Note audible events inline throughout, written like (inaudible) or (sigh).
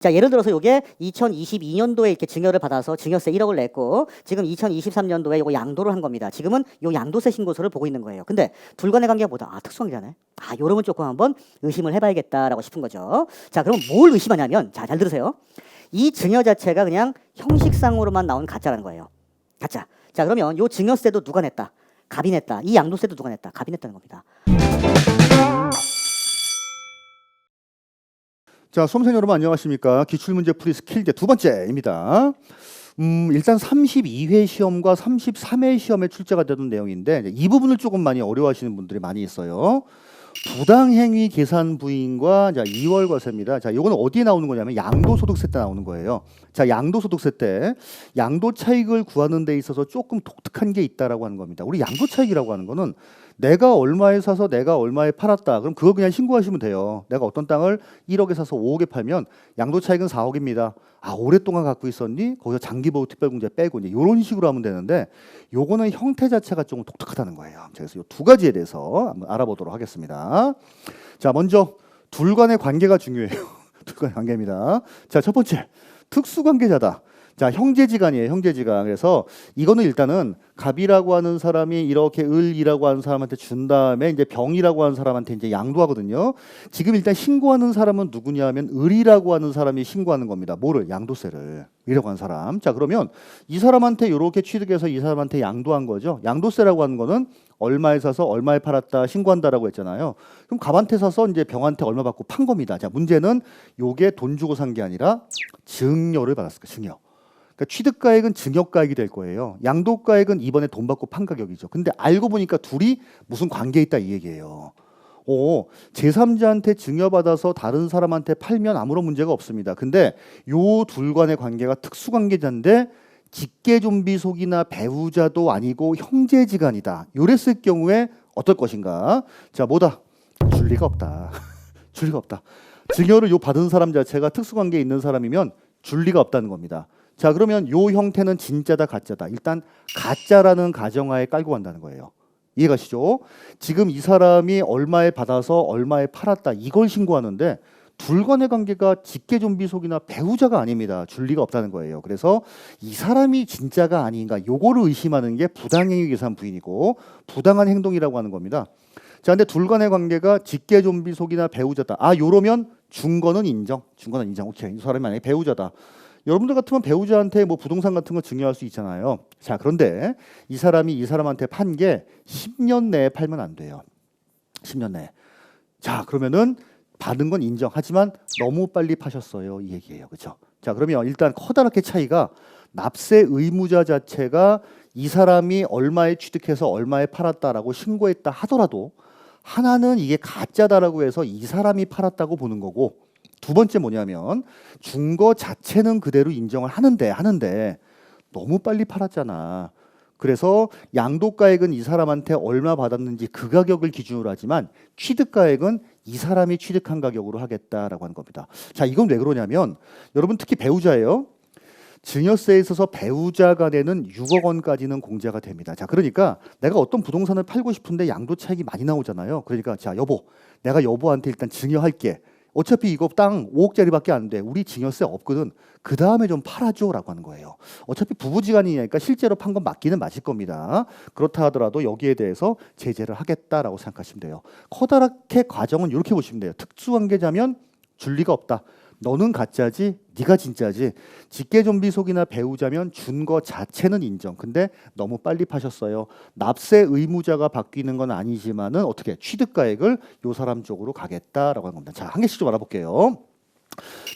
자, 예를 들어서 이게 2022년도에 이렇게 증여를 받아서 증여세 1억을 냈고 지금 2023년도에 이거 양도를 한 겁니다. 지금은 요 양도세 신고서를 보고 있는 거예요. 근데 둘 간의 관계가 뭐다? 아, 특수한 게잖아요. 아, 요러면 조금 한번 의심을 해봐야겠다라고 싶은 거죠. 자, 그럼 뭘 의심하냐면 자, 잘 들으세요. 이 증여 자체가 그냥 형식상으로만 나온 가짜라는 거예요. 가짜. 자, 그러면 요 증여세도 누가 냈다? 갑이 냈다. 이 양도세도 누가 냈다? 갑이 냈다는 겁니다. 자, 수험생 여러분 안녕하십니까? 기출문제 풀이 스킬제 두 번째입니다. 음, 일단 32회 시험과 33회 시험에 출제가 되는 내용인데 이 부분을 조금 많이 어려워하시는 분들이 많이 있어요. 부당행위 계산 부인과 자 2월 과세입니다. 자, 요거는 어디에 나오는 거냐면 양도소득세 때 나오는 거예요. 자, 양도소득세 때 양도 차익을 구하는 데 있어서 조금 독특한 게 있다라고 하는 겁니다. 우리 양도 차익이라고 하는 거는 내가 얼마에 사서 내가 얼마에 팔았다. 그럼 그거 그냥 신고하시면 돼요. 내가 어떤 땅을 1억에 사서 5억에 팔면 양도 차익은 4억입니다. 아, 오랫동안 갖고 있었니? 거기서 장기보호 특별공제 빼고 이제 이런 식으로 하면 되는데 요거는 형태 자체가 조금 독특하다는 거예요. 그래서 이 두 가지에 대해서 한번 알아보도록 하겠습니다. 자, 먼저 둘 간의 관계가 중요해요. (laughs) 둘 간의 관계입니다. 자, 첫 번째. 특수관계자다. 자, 형제지간이에요, 형제지간. 그래서 이거는 일단은 갑이라고 하는 사람이 이렇게 을이라고 하는 사람한테 준 다음에 이제 병이라고 하는 사람한테 이제 양도하거든요. 지금 일단 신고하는 사람은 누구냐면 을이라고 하는 사람이 신고하는 겁니다. 뭐를? 양도세를. 이라고 하는 사람. 자, 그러면 이 사람한테 이렇게 취득해서 이 사람한테 양도한 거죠. 양도세라고 하는 거는 얼마에 사서 얼마에 팔았다 신고한다라고 했잖아요. 그럼 갑한테 사서 이제 병한테 얼마 받고 판 겁니다. 자, 문제는 요게 돈 주고 산 게 아니라 증여를 받았을 거예요. 증여. 그러니까 취득가액은 증여가액이 될 거예요. 양도가액은 이번에 돈 받고 판 가격이죠. 근데 알고 보니까 둘이 무슨 관계 있다 이 얘기예요. 오, 제3자한테 증여받아서 다른 사람한테 팔면 아무런 문제가 없습니다. 근데 요 둘 간의 관계가 특수관계자인데 직계좀비 속이나 배우자도 아니고 형제지간이다. 요랬을 경우에 어떨 것인가? 자, 뭐다? 줄 리가 없다. (laughs) 줄 리가 없다. 증여를 요 받은 사람 자체가 특수관계에 있는 사람이면 줄 리가 없다는 겁니다. 자, 그러면 요 형태는 진짜다 가짜다. 일단 가짜라는 가정하에 깔고 간다는 거예요. 이해가시죠? 지금 이 사람이 얼마에 받아서 얼마에 팔았다 이걸 신고하는데 둘 간의 관계가 직계 좀비 속이나 배우자가 아닙니다. 줄 리가 없다는 거예요. 그래서 이 사람이 진짜가 아닌가 요거를 의심하는 게 부당행위 계산 부인이고 부당한 행동이라고 하는 겁니다. 자, 근데 둘 간의 관계가 직계 좀비 속이나 배우자다. 아, 요러면 중거는 인정. 중거는 인정. 오케이. 이 사람이 만약에 배우자다. 여러분들 같으면 배우자한테 뭐 부동산 같은 거 증여할 수 있잖아요. 자, 그런데 이 사람이 이 사람한테 판 게 10년 내에 팔면 안 돼요. 10년 내에. 자, 그러면은 받은 건 인정하지만 너무 빨리 파셨어요. 이 얘기예요. 그렇죠? 자, 그러면 일단 커다랗게 차이가 납세 의무자 자체가 이 사람이 얼마에 취득해서 얼마에 팔았다라고 신고했다 하더라도 하나는 이게 가짜다라고 해서 이 사람이 팔았다고 보는 거고 두 번째 뭐냐면 중거 자체는 그대로 인정을 하는데 하는데 너무 빨리 팔았잖아. 그래서 양도가액은 이 사람한테 얼마 받았는지 그 가격을 기준으로 하지만 취득가액은 이 사람이 취득한 가격으로 하겠다라고 하는 겁니다. 자, 이건 왜 그러냐면 여러분 특히 배우자예요. 증여세에 있어서 배우자 간에는 6억 원까지는 공제가 됩니다. 자, 그러니까 내가 어떤 부동산을 팔고 싶은데 양도 차익이 많이 나오잖아요. 그러니까 자, 여보, 내가 여보한테 일단 증여할게. 어차피 이거 땅 5억짜리밖에 안 돼. 우리 증여세 없거든. 그 다음에 좀 팔아줘라고 하는 거예요. 어차피 부부지간이니까 실제로 판 건 맞기는 맞을 겁니다. 그렇다 하더라도 여기에 대해서 제재를 하겠다라고 생각하시면 돼요. 커다랗게 과정은 이렇게 보시면 돼요. 특수관계자면 줄 리가 없다. 너는 가짜지, 네가 진짜지. 직계 좀비 속이나 배우자면 준 거 자체는 인정. 근데 너무 빨리 파셨어요. 납세 의무자가 바뀌는 건 아니지만은 어떻게 취득가액을 요 사람 쪽으로 가겠다라고 하는 겁니다. 자, 한 개씩 좀 알아볼게요.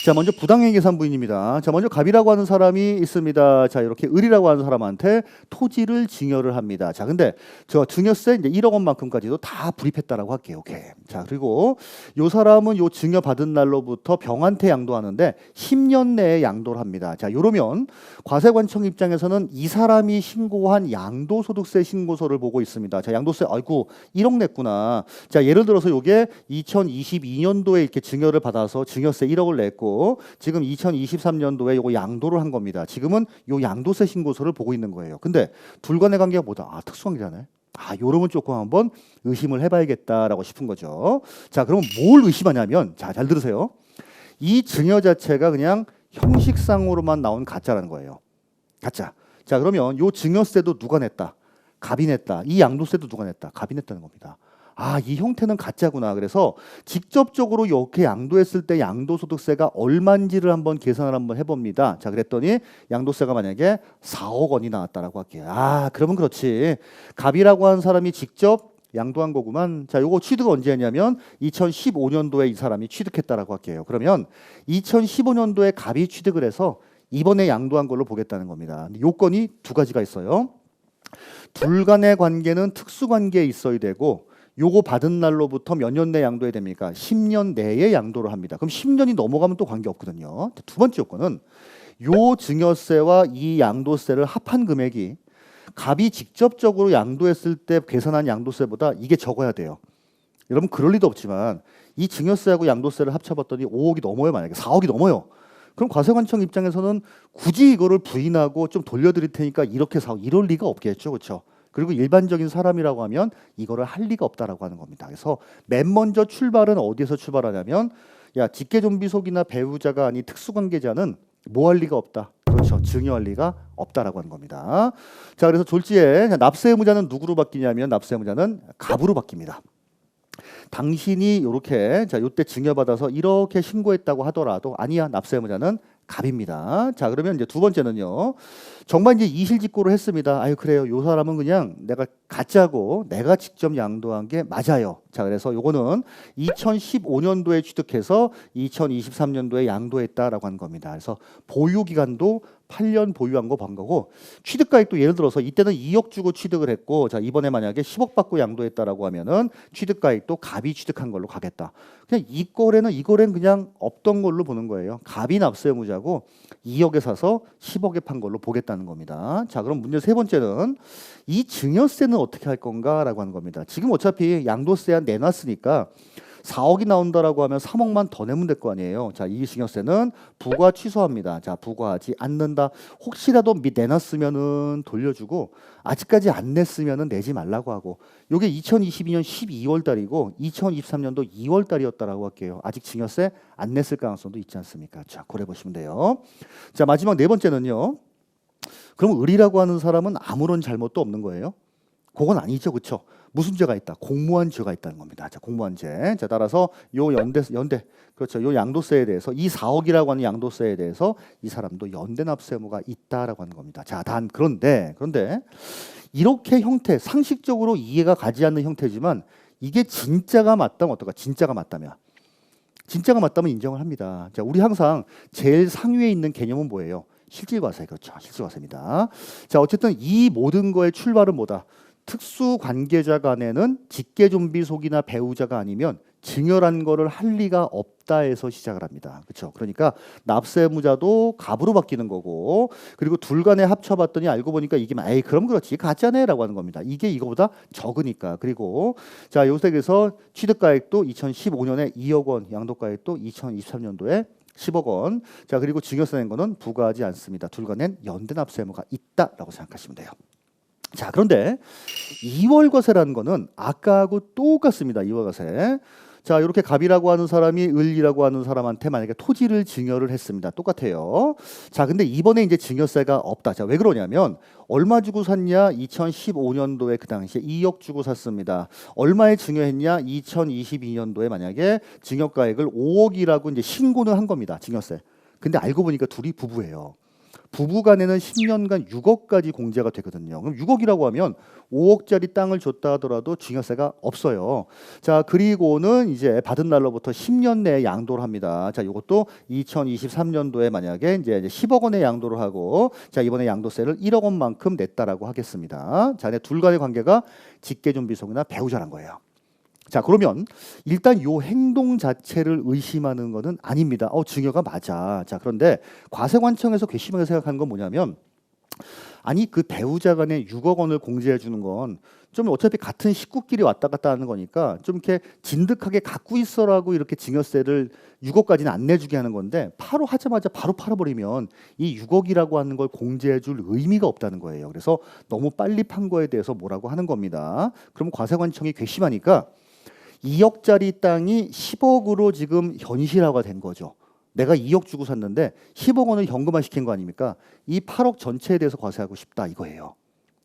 자, 먼저 부당행위 계산 부인입니다. 자, 먼저 갑이라고 하는 사람이 있습니다. 자, 이렇게 을이라고 하는 사람한테 토지를 증여를 합니다. 자, 근데 저 증여세 이제 1억 원만큼까지도 다 불입했다라고 할게요. 오케이. 자, 그리고 요 사람은 요 증여 받은 날로부터 병한테 양도하는데 10년 내에 양도를 합니다. 자, 요러면 과세관청 입장에서는 이 사람이 신고한 양도소득세 신고서를 보고 있습니다. 자, 양도세 아이고 1억 냈구나. 자, 예를 들어서 요게 2022년도에 이렇게 증여를 받아서 증여세 1억 을 냈고 지금 2023년도에 요거 양도를 한 겁니다. 지금은 요 양도세 신고서를 보고 있는 거예요. 근데 둘 간의 관계가 뭐다? 아, 특수관계자네. 아, 요러면 조금 한번 의심을 해봐야겠다라고 싶은 거죠. 자, 그러면 뭘 의심하냐면, 자, 잘 들으세요. 이 증여 자체가 그냥 형식상으로만 나온 가짜라는 거예요. 가짜. 자 그러면 요 증여세도 누가 냈다? 갑이 냈다. 이 양도세도 누가 냈다? 갑이 냈다는 겁니다. 아, 이 형태는 가짜구나. 그래서 직접적으로 이렇게 양도했을 때 양도소득세가 얼마인지를 한번 계산을 한번 해봅니다. 자, 그랬더니 양도세가 만약에 4억 원이 나왔다라고 할게요. 아, 그러면 그렇지. 갑이라고 하는 사람이 직접 양도한 거구만. 자, 요거 취득 언제 했냐면 2015년도에 이 사람이 취득했다라고 할게요. 그러면 2015년도에 갑이 취득을 해서 이번에 양도한 걸로 보겠다는 겁니다. 요건이 두 가지가 있어요. 둘 간의 관계는 특수 관계에 있어야 되고 요거 받은 날로부터 몇 년 내 양도해야 됩니까? 10년 내에 양도를 합니다. 그럼 10년이 넘어가면 또 관계 없거든요. 두 번째 요건은 요 증여세와 이 양도세를 합한 금액이 갑이 직접적으로 양도했을 때 계산한 양도세보다 이게 적어야 돼요. 여러분 그럴 리도 없지만 이 증여세하고 양도세를 합쳐봤더니 5억이 넘어요 만약에 4억이 넘어요. 그럼 과세관청 입장에서는 굳이 이거를 부인하고 좀 돌려드릴 테니까 이렇게 사고 이럴 리가 없겠죠, 그렇죠? 그리고 일반적인 사람이라고 하면 이거를 할 리가 없다라고 하는 겁니다. 그래서 맨 먼저 출발은 어디에서 출발하냐면 야 직계존비속이나 배우자가 아닌 특수관계자는 뭐 할 리가 없다. 그렇죠. 증여할 리가 없다라고 하는 겁니다. 자, 그래서 졸지에 납세 의무자는 누구로 바뀌냐면 납세 의무자는 갑으로 바뀝니다. 당신이 이렇게 자 요때 증여받아서 이렇게 신고했다고 하더라도 아니야 납세 의무자는 갑입니다. 자 그러면 이제 두 번째는요. 정말 이제 이실직고를 했습니다. 아유 그래요. 요 사람은 그냥 내가 가짜고 내가 직접 양도한 게 맞아요. 자 그래서 요거는 2015년도에 취득해서 2023년도에 양도했다라고 하는 겁니다. 그래서 보유 기간도 8년 보유한 거본 거고 취득가액도 예를 들어서 이때는 2억 주고 취득을 했고 자 이번에 만약에 10억 받고 양도했다라고 하면은 취득가액도 갑이 취득한 걸로 가겠다. 그냥 이 거래는 이 거래는 그냥 없던 걸로 보는 거예요. 갑이 납세 의무자고 2억에 사서 10억에 판 걸로 보겠다는 겁니다. 자 그럼 문제 세 번째는 이 증여세는 어떻게 할 건가라고 하는 겁니다. 지금 어차피 양도세 한 내놨으니까 4억이 나온다라고 하면 3억만 더 내면 될 거 아니에요. 자, 이 증여세는 부과 취소합니다. 자, 부과하지 않는다. 혹시라도 미 내놨으면은 돌려주고 아직까지 안 냈으면은 내지 말라고 하고 요게 2022년 12월 달이고 2023년도 2월 달이었다라고 할게요. 아직 증여세 안 냈을 가능성도 있지 않습니까? 자, 고려 보시면 돼요. 자, 마지막 네 번째는요. 그럼 을이라고 하는 사람은 아무런 잘못도 없는 거예요? 그건 아니죠, 그렇죠? 무슨 죄가 있다? 공무원 죄가 있다는 겁니다. 자, 공무원 죄. 자, 따라서 요 연대 연대 그렇죠. 요 양도세에 대해서 이 4억이라고 하는 양도세에 대해서 이 사람도 연대 납세 의무가 있다라고 하는 겁니다. 자, 단 그런데 그런데 이렇게 형태 상식적으로 이해가 가지 않는 형태지만 이게 진짜가 맞다면 어떨까? 진짜가 맞다면 진짜가 맞다면 인정을 합니다. 자, 우리 항상 제일 상위에 있는 개념은 뭐예요? 실질과세 그렇죠. 실질과세입니다. 자, 어쨌든 이 모든 거의 출발은 뭐다? 특수 관계자 간에는 직계 좀비 속이나 배우자가 아니면 증여란 거를 할 리가 없다에서 시작을 합니다. 그렇죠? 그러니까 납세 의무자도 갑으로 바뀌는 거고 그리고 둘 간에 합쳐봤더니 알고 보니까 이게 에이 그럼 그렇지 가짜네라고 하는 겁니다. 이게 이거보다 적으니까 그리고 자 요색에서 취득가액도 2015년에 2억 원, 양도가액도 2023년도에 10억 원. 자 그리고 증여세 낸 거는 부과하지 않습니다. 둘 간엔 연대 납세 의무가 있다라고 생각하시면 돼요. 자 그런데 2월 과세라는 거는 아까하고 똑같습니다. 2월 과세. 자 이렇게 갑이라고 하는 사람이 을이라고 하는 사람한테 만약에 토지를 증여를 했습니다. 똑같아요. 자 근데 이번에 이제 증여세가 없다. 자 왜 그러냐면 얼마 주고 샀냐? 2015년도에 그 당시에 2억 주고 샀습니다. 얼마에 증여했냐? 2022년도에 만약에 증여가액을 5억이라고 이제 신고는 한 겁니다. 증여세. 근데 알고 보니까 둘이 부부예요. 부부간에는 10년간 6억까지 공제가 되거든요. 그럼 6억이라고 하면 5억짜리 땅을 줬다 하더라도 증여세가 없어요. 자, 그리고는 이제 받은 날로부터 10년 내에 양도를 합니다. 자, 이것도 2023년도에 만약에 이제 10억 원의 양도를 하고 자, 이번에 양도세를 1억 원만큼 냈다라고 하겠습니다. 자, 내둘 간의 관계가 직계존비속이나 배우자란 거예요. 자 그러면 일단 요 행동 자체를 의심하는 것은 아닙니다. 어 증여가 맞아. 자 그런데 과세관청에서 괘씸하게 생각하는 건 뭐냐면 아니 그 배우자 간에 6억 원을 공제해 주는 건 좀 어차피 같은 식구끼리 왔다 갔다 하는 거니까 좀 이렇게 진득하게 갖고 있어라고 이렇게 증여세를 6억까지는 안 내주게 하는 건데 바로 하자마자 바로 팔아버리면 이 6억이라고 하는 걸 공제해 줄 의미가 없다는 거예요. 그래서 너무 빨리 판 거에 대해서 뭐라고 하는 겁니다. 그럼 과세관청이 괘씸하니까 2억짜리 땅이 10억으로 지금 현실화가 된 거죠. 내가 2억 주고 샀는데 10억 원을 현금화 시킨 거 아닙니까? 이 8억 전체에 대해서 과세하고 싶다 이거예요.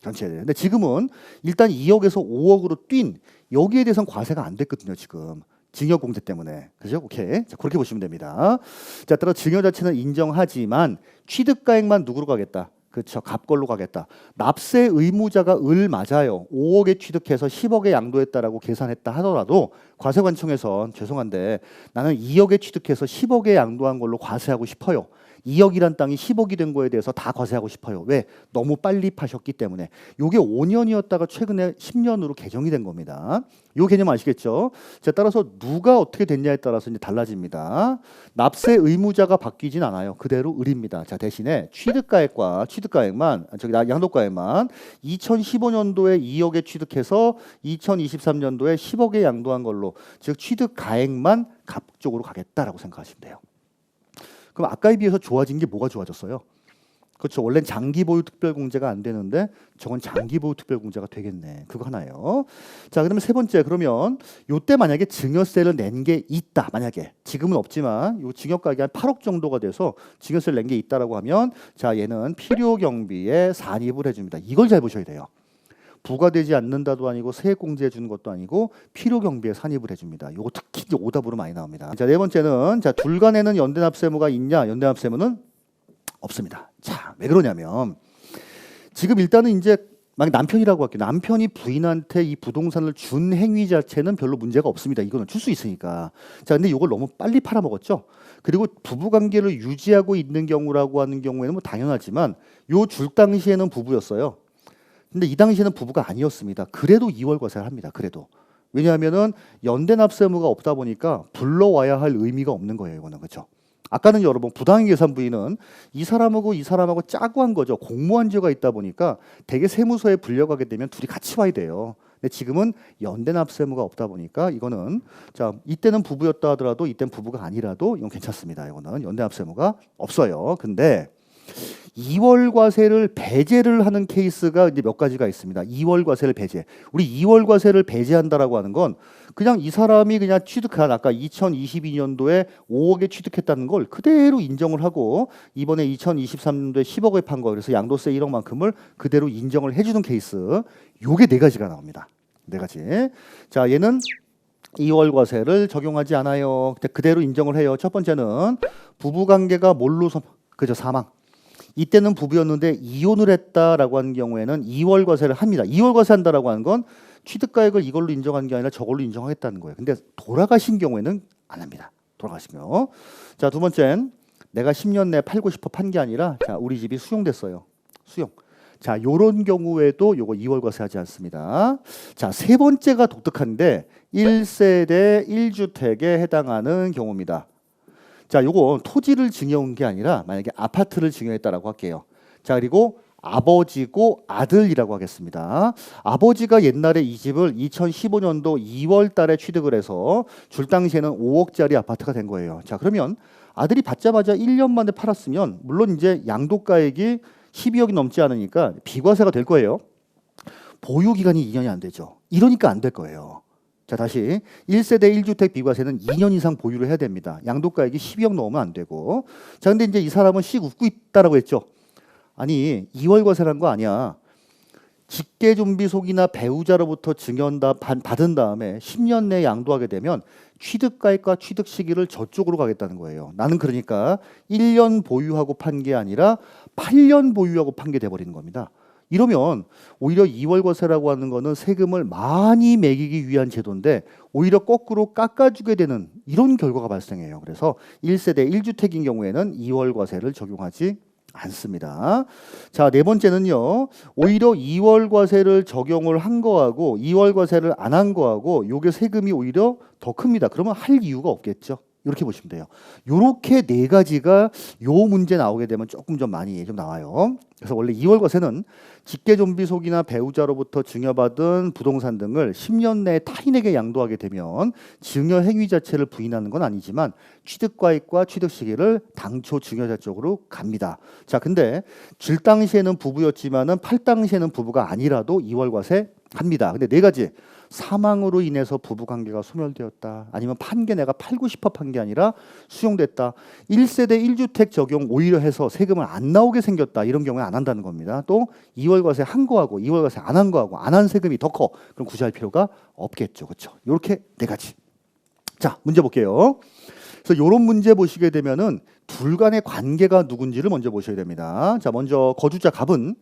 전체에 대해. 근데 지금은 일단 2억에서 5억으로 뛴 여기에 대해서는 과세가 안 됐거든요, 지금. 증여 공제 때문에. 그죠? 오케이. 자, 그렇게 보시면 됩니다. 자, 따라 증여 자체는 인정하지만 취득가액만 누구로 가겠다? 그렇죠. 갑걸로 가겠다. 납세 의무자가 을 맞아요. 5억에 취득해서 10억에 양도했다라고 계산했다 하더라도 과세관청에선 죄송한데 나는 2억에 취득해서 10억에 양도한 걸로 과세하고 싶어요. 2억이란 땅이 10억이 된 거에 대해서 다 과세하고 싶어요. 왜? 너무 빨리 파셨기 때문에. 요게 5년이었다가 최근에 10년으로 개정이 된 겁니다. 요 개념 아시겠죠? 자, 따라서 누가 어떻게 됐냐에 따라서 이제 달라집니다. 납세 의무자가 바뀌진 않아요. 그대로 을입니다. 자, 대신에 취득가액과 취득가액만 아, 저기 나- 양도가액만 2015년도에 2억에 취득해서 2023년도에 10억에 양도한 걸로 즉 취득가액만 갑 쪽으로 가겠다라고 생각하시면 돼요. 그럼 아까에 비해서 좋아진 게 뭐가 좋아졌어요? 그렇죠. 원래는 장기 보유 특별 공제가 안 되는데 저건 장기 보유 특별 공제가 되겠네. 그거 하나요. 자, 그러면 세 번째 그러면 요때 만약에 증여세를 낸 게 있다. 만약에 지금은 없지만 요 증여 가액이 한 8억 정도가 돼서 증여세를 낸 게 있다라고 하면 자, 얘는 필요 경비에 산입을 해 줍니다. 이걸 잘 보셔야 돼요. 부과되지 않는다도 아니고 세액 공제해 주는 것도 아니고 필요 경비에 산입을 해줍니다. 요거 특히 오답으로 많이 나옵니다. 자 네 번째는 자 둘간에는 연대납세무가 있냐? 연대납세무는 없습니다. 자 왜 그러냐면 지금 일단은 이제 만약 남편이라고 할게요. 남편이 부인한테 이 부동산을 준 행위 자체는 별로 문제가 없습니다. 이거는 줄 수 있으니까. 자, 근데 이걸 너무 빨리 팔아먹었죠. 그리고 부부 관계를 유지하고 있는 경우라고 하는 경우에는 뭐 당연하지만 요 줄 당시에는 부부였어요. 근데 이 당시에는 부부가 아니었습니다. 그래도 2월 과세를 합니다. 그래도. 왜냐하면은 연대 납세무가 없다 보니까 불러와야 할 의미가 없는 거예요. 이거는 그렇죠. 아까는 여러분 부당행 계산 부인은 이 사람하고 이 사람하고 짜고 한 거죠. 공모한 죄가 있다 보니까 대개 세무서에 불려가게 되면 둘이 같이 와야 돼요. 근데 지금은 연대 납세무가 없다 보니까 이거는 자 이때는 부부였다 하더라도 이때는 부부가 아니라도 이건 괜찮습니다. 이거는 연대 납세무가 없어요. 근데 2월 과세를 배제를 하는 케이스가 이제 몇 가지가 있습니다. 2월 과세를 배제. 우리 2월 과세를 배제한다라고 하는 건 그냥 이 사람이 그냥 취득한 아까 2022년도에 5억에 취득했다는 걸 그대로 인정을 하고 이번에 2023년도에 10억에 판 거 그래서 양도세 1억만큼을 그대로 인정을 해주는 케이스. 요게 네 가지가 나옵니다. 네 가지. 자, 얘는 2월 과세를 적용하지 않아요. 그대로 인정을 해요. 첫 번째는 부부 관계가 뭘로 서 그죠 사망. 이때는 부부였는데 이혼을 했다라고 하는 경우에는 2월 과세를 합니다. 2월 과세한다라고 하는 건 취득가액을 이걸로 인정하는 게 아니라 저걸로 인정하겠다는 거예요. 근데 돌아가신 경우에는 안 합니다. 돌아가신 경우. 자, 두 번째는 내가 10년 내에 팔고 싶어 판 게 아니라 자, 우리 집이 수용됐어요. 수용. 자, 요런 경우에도 요거 2월 과세하지 않습니다. 자, 세 번째가 독특한데 1세대 1주택에 해당하는 경우입니다. 자, 요거 토지를 증여한 게 아니라 만약에 아파트를 증여했다라고 할게요. 자, 그리고 아버지고 아들이라고 하겠습니다. 아버지가 옛날에 이 집을 2015년도 2월 달에 취득을 해서 줄 당시에는 5억짜리 아파트가 된 거예요. 자, 그러면 아들이 받자마자 1년 만에 팔았으면 물론 이제 양도가액이 12억이 넘지 않으니까 비과세가 될 거예요. 보유 기간이 2년이 안 되죠. 이러니까 안 될 거예요. 자 다시 1세대 1주택 비과세는 2년 이상 보유를 해야 됩니다. 양도가액이 12억 넘으면 안 되고 자 근데 이제 이 사람은 씩 웃고 있다라고 했죠. 아니 2월 과세란 거 아니야. 직계 좀비 속이나 배우자로부터 증여다 받은 다음에 10년 내에 양도하게 되면 취득가액과 취득 시기를 저쪽으로 가겠다는 거예요. 나는 그러니까 1년 보유하고 판 게 아니라 8년 보유하고 판 게 돼버리는 겁니다. 이러면 오히려 2월 과세라고 하는 거는 세금을 많이 매기기 위한 제도인데 오히려 거꾸로 깎아주게 되는 이런 결과가 발생해요. 그래서 1세대 1주택인 경우에는 2월 과세를 적용하지 않습니다. 자, 네 번째는요. 오히려 2월 과세를 적용을 한 거하고 2월 과세를 안 한 거하고 요게 세금이 오히려 더 큽니다. 그러면 할 이유가 없겠죠. 이렇게 보시면 돼요. 요렇게 네 가지가 요 문제 나오게 되면 조금 좀 많이 좀 나와요. 그래서 원래 2월 과세는 직계 좀비 속이나 배우자로부터 증여받은 부동산 등을 10년 내에 타인에게 양도하게 되면 증여 행위 자체를 부인하는 건 아니지만 취득과액과 취득 시기를 당초 증여자 쪽으로 갑니다. 자, 근데 줄 당시에는 부부였지만은 팔 당시에는 부부가 아니라도 2월 과세 합니다. 근데 네 가지 사망으로 인해서 부부 관계가 소멸되었다. 아니면 판게 내가 팔고 싶어 판 게 아니라 수용됐다. 1세대 1주택 적용 오히려 해서 세금을 안 나오게 생겼다. 이런 경우에 안 한다는 겁니다. 또 2월 과세 한 거하고 2월 과세 안 한 거하고 안 한 세금이 더 커. 그럼 굳이 할 필요가 없겠죠. 그렇죠? 이렇게 네 가지. 자, 문제 볼게요. 그래서 이런 문제 보시게 되면은 둘 간의 관계가 누군지를 먼저 보셔야 됩니다. 자, 먼저 거주자 갑은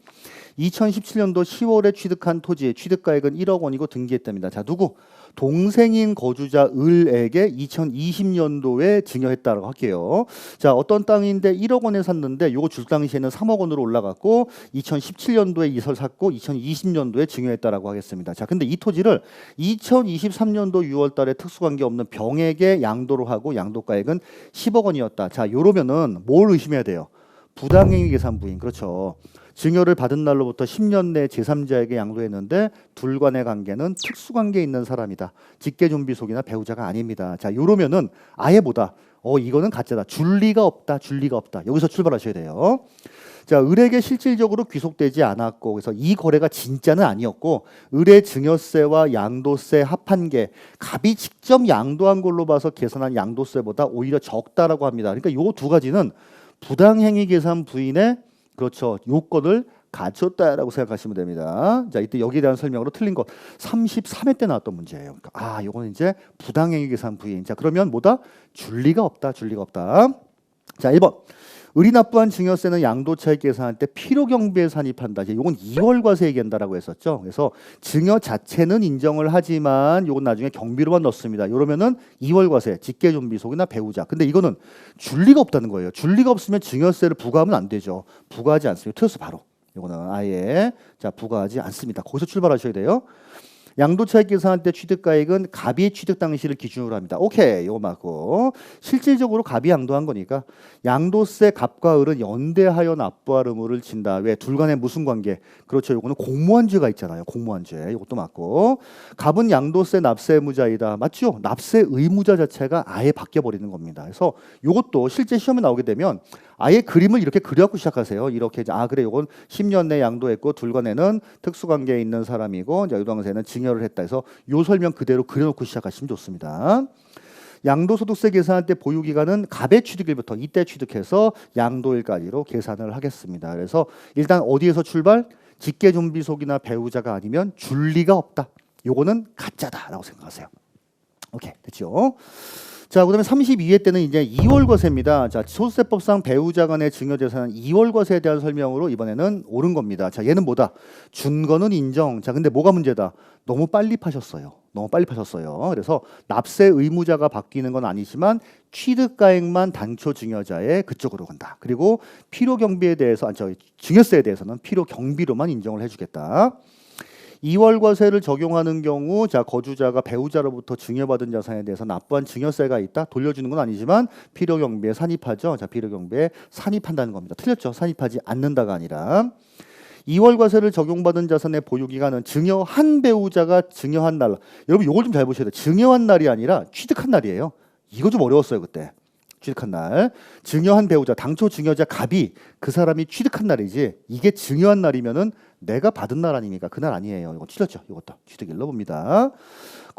2017년도 10월에 취득한 토지의 취득가액은 1억 원이고 등기했답니다. 자, 누구? 동생인 거주자 을에게 2020년도에 증여했다고 할게요. 자, 어떤 땅인데 1억 원에 샀는데 요거 줄 당시에는 3억 원으로 올라갔고 2017년도에 이설 샀고 2020년도에 증여했다라고 하겠습니다. 자, 근데 이 토지를 2023년도 6월 달에 특수관계 없는 병에게 양도로 하고 양도가액은 10억 원이었다. 자, 요러면 은 뭘 의심해야 돼요? 부당행위 계산 부인. 그렇죠. 증여를 받은 날로부터 10년 내 제3자에게 양도했는데 둘 간의 관계는 특수 관계 있는 사람이다. 직계 존비속이나 배우자가 아닙니다. 자, 요러면은 아예 뭐다? 어, 이거는 가짜다. 줄 리가 없다. 줄 리가 없다. 여기서 출발하셔야 돼요. 자, 을에게 실질적으로 귀속되지 않았고 그래서 이 거래가 진짜는 아니었고 을의 증여세와 양도세 합한 게 갑이 직접 양도한 걸로 봐서 계산한 양도세보다 오히려 적다라고 합니다. 그러니까 요 두 가지는 부당행위 계산 부인의 그렇죠. 요건을 갖췄다라고 생각하시면 됩니다. 자, 이때 여기에 대한 설명으로 틀린 것 33회 때 나왔던 문제예요. 그러니까 아, 요거는 이제 부당행위 계산 부인. 자, 그러면 뭐다? 줄리가 없다. 줄리가 없다. 자, 1번. 을이 납부한 증여세는 양도차익 계산할 때 필요경비에 산입한다. 이제 요건 2월 과세 얘기한다라고 했었죠. 그래서 증여 자체는 인정을 하지만 요건 나중에 경비로만 넣습니다. 이러면은 2월 과세, 직계존비속이나 배우자. 근데 이거는 줄 리가 없다는 거예요. 줄 리가 없으면 증여세를 부과하면 안 되죠. 부과하지 않습니다. 틀렸어 바로. 요거는 아예 자 부과하지 않습니다. 거기서 출발하셔야 돼요. 양도차익 계산할 때 취득가액은 갑이 취득 당시를 기준으로 합니다. 오케이, 이거 맞고 실질적으로 갑이 양도한 거니까 양도세 갑과 을은 연대하여 납부할 의무를 진다. 왜? 둘 간에 무슨 관계? 그렇죠. 요거는 공무원죄가 있잖아요. 공무원죄. 이것도 맞고 갑은 양도세 납세 의무자이다. 맞죠? 납세 의무자 자체가 아예 바뀌어 버리는 겁니다. 그래서 요것도 실제 시험에 나오게 되면 아예 그림을 이렇게 그려갖고 시작하세요. 이렇게 이제 아 그래 요건 10년 내 양도했고 둘 간에는 특수관계에 있는 사람이고 이제 유당세는 증여를 했다 해서 요 설명 그대로 그려놓고 시작하시면 좋습니다. 양도소득세 계산할 때 보유기간은 갑의 취득일부터 이때 취득해서 양도일까지로 계산을 하겠습니다. 그래서 일단 어디에서 출발? 직계존비속이나 배우자가 아니면 줄 리가 없다. 요거는 가짜다라고 생각하세요. 오케이 됐죠? 자, 그다음에 32회 때는 이제 2월 과세입니다. 자, 소득세법상 배우자 간의 증여 재산은 2월 과세에 대한 설명으로 이번에는 옳은 겁니다. 자, 얘는 뭐다? 준 거는 인정. 자, 근데 뭐가 문제다? 너무 빨리 파셨어요. 너무 빨리 파셨어요. 그래서 납세 의무자가 바뀌는 건 아니지만 취득가액만 당초 증여자의 그쪽으로 간다. 그리고 필요 경비에 대해서 아니 저 증여세에 대해서는 필요 경비로만 인정을 해주겠다. 2월 과세를 적용하는 경우 자 거주자가 배우자로부터 증여받은 자산에 대해서 납부한 증여세가 있다 돌려주는 건 아니지만 필요 경비에 산입하죠. 자 필요 경비에 산입한다는 겁니다. 틀렸죠? 산입하지 않는다가 아니라 2월 과세를 적용받은 자산의 보유 기간은 증여한 배우자가 증여한 날. 여러분 이걸 좀 잘 보셔야 돼요. 증여한 날이 아니라 취득한 날이에요. 이거 좀 어려웠어요 그때. 취득한 날. 증여한 배우자, 당초 증여자 갑이 그 사람이 취득한 날이지. 이게 증여한 날이면은 내가 받은 날 아닙니까? 그날 아니에요. 이거 틀렸죠. 이것도 취득일로 봅니다.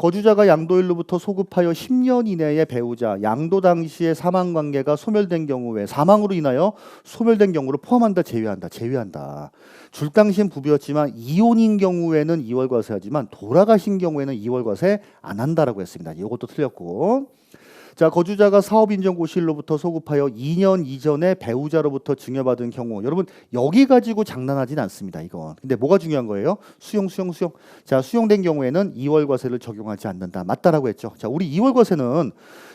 거주자가 양도일로부터 소급하여 10년 이내에 배우자 양도 당시에 사망 관계가 소멸된 경우에 사망으로 인하여 소멸된 경우를 포함한다 제외한다 제외한다 줄 당시엔 부부였지만 이혼인 경우에는 2월 과세하지만 돌아가신 경우에는 2월 과세 안 한다라고 했습니다. 이것도 틀렸고 자 거주자가 사업인정고시일로부터 소급하여 2년 이전에 배우자로부터 증여받은 경우 여러분 여기 가지고 장난하진 않습니다 이건. 근데 뭐가 중요한 거예요? 수용 수용 수용. 자 수용된 경우에는 2월 과세를 적용하지 않는다. 맞다라고 했죠. 자 우리 2월 과세는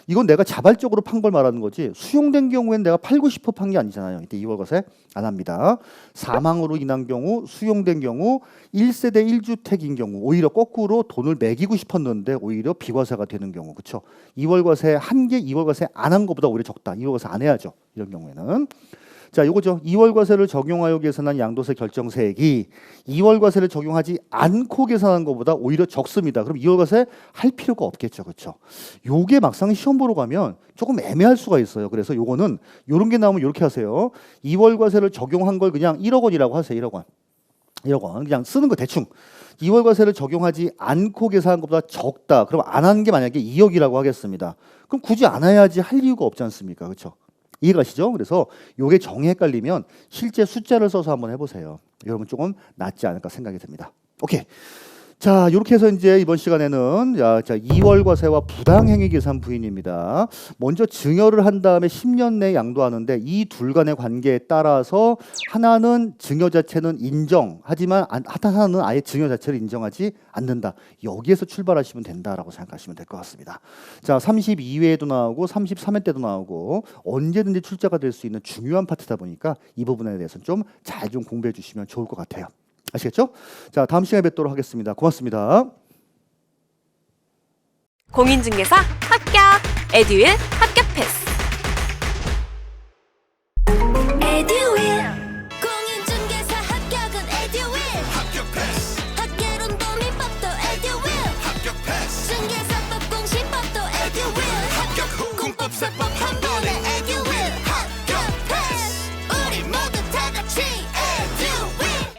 이건 내가 자발적으로 판 걸 말하는 거지 수용된 경우엔 내가 팔고 싶어 판 게 아니잖아요. 이때 2월 과세 안 합니다. 사망으로 인한 경우 수용된 경우 1세대 1주택인 경우 오히려 거꾸로 돈을 매기고 싶었는데 오히려 비과세가 되는 경우. 그렇죠 2월 과세 한 개 2월 과세 안 한 것보다 오히려 적다 2월 과세 안 해야죠 이런 경우에는 자, 요거죠. 2월 과세를 적용하여 계산한 양도세 결정세액이 2월 과세를 적용하지 않고 계산한 것보다 오히려 적습니다. 그럼 2월 과세 할 필요가 없겠죠. 그렇죠? 요게 막상 시험 보러 가면 조금 애매할 수가 있어요. 그래서 요거는 요런 게 나오면 요렇게 하세요. 2월 과세를 적용한 걸 그냥 1억 원이라고 하세요. 1억 원. 1억 원 그냥 쓰는 거 대충 2월 과세를 적용하지 않고 계산한 것보다 적다. 그럼 안 하는 게 만약에 2억이라고 하겠습니다. 그럼 굳이 안 해야지 할 이유가 없지 않습니까? 그렇죠? 이해가시죠? 그래서 요게 정이 헷갈리면 실제 숫자를 써서 한번 해보세요. 여러분 조금 낫지 않을까 생각이 듭니다. 오케이. 자, 이렇게 해서 이제 이번 시간에는 야, 자, 2월 과세와 부당행위 계산 부인입니다. 먼저 증여를 한 다음에 10년 내에 양도하는데 이 둘 간의 관계에 따라서 하나는 증여 자체는 인정 하지만 안- 하나는 아예 증여 자체를 인정하지 않는다. 여기에서 출발하시면 된다라고 생각하시면 될 것 같습니다. 자, 32회에도 나오고 33회 때도 나오고 언제든지 출제가 될 수 있는 중요한 파트다 보니까 이 부분에 대해서는 좀 잘좀 공부해 주시면 좋을 것 같아요. 아시겠죠? 자, 다음 시간에 뵙도록 하겠습니다. 고맙습니다. 공인중개사 합격! 에듀윌 합격 패스! 에듀윌 공인중개사 합격은 에듀윌 합격 패스 학계론 도민법도 에듀윌 합격 패스 중개사법 공시법도 에듀윌 합격 후 공법사법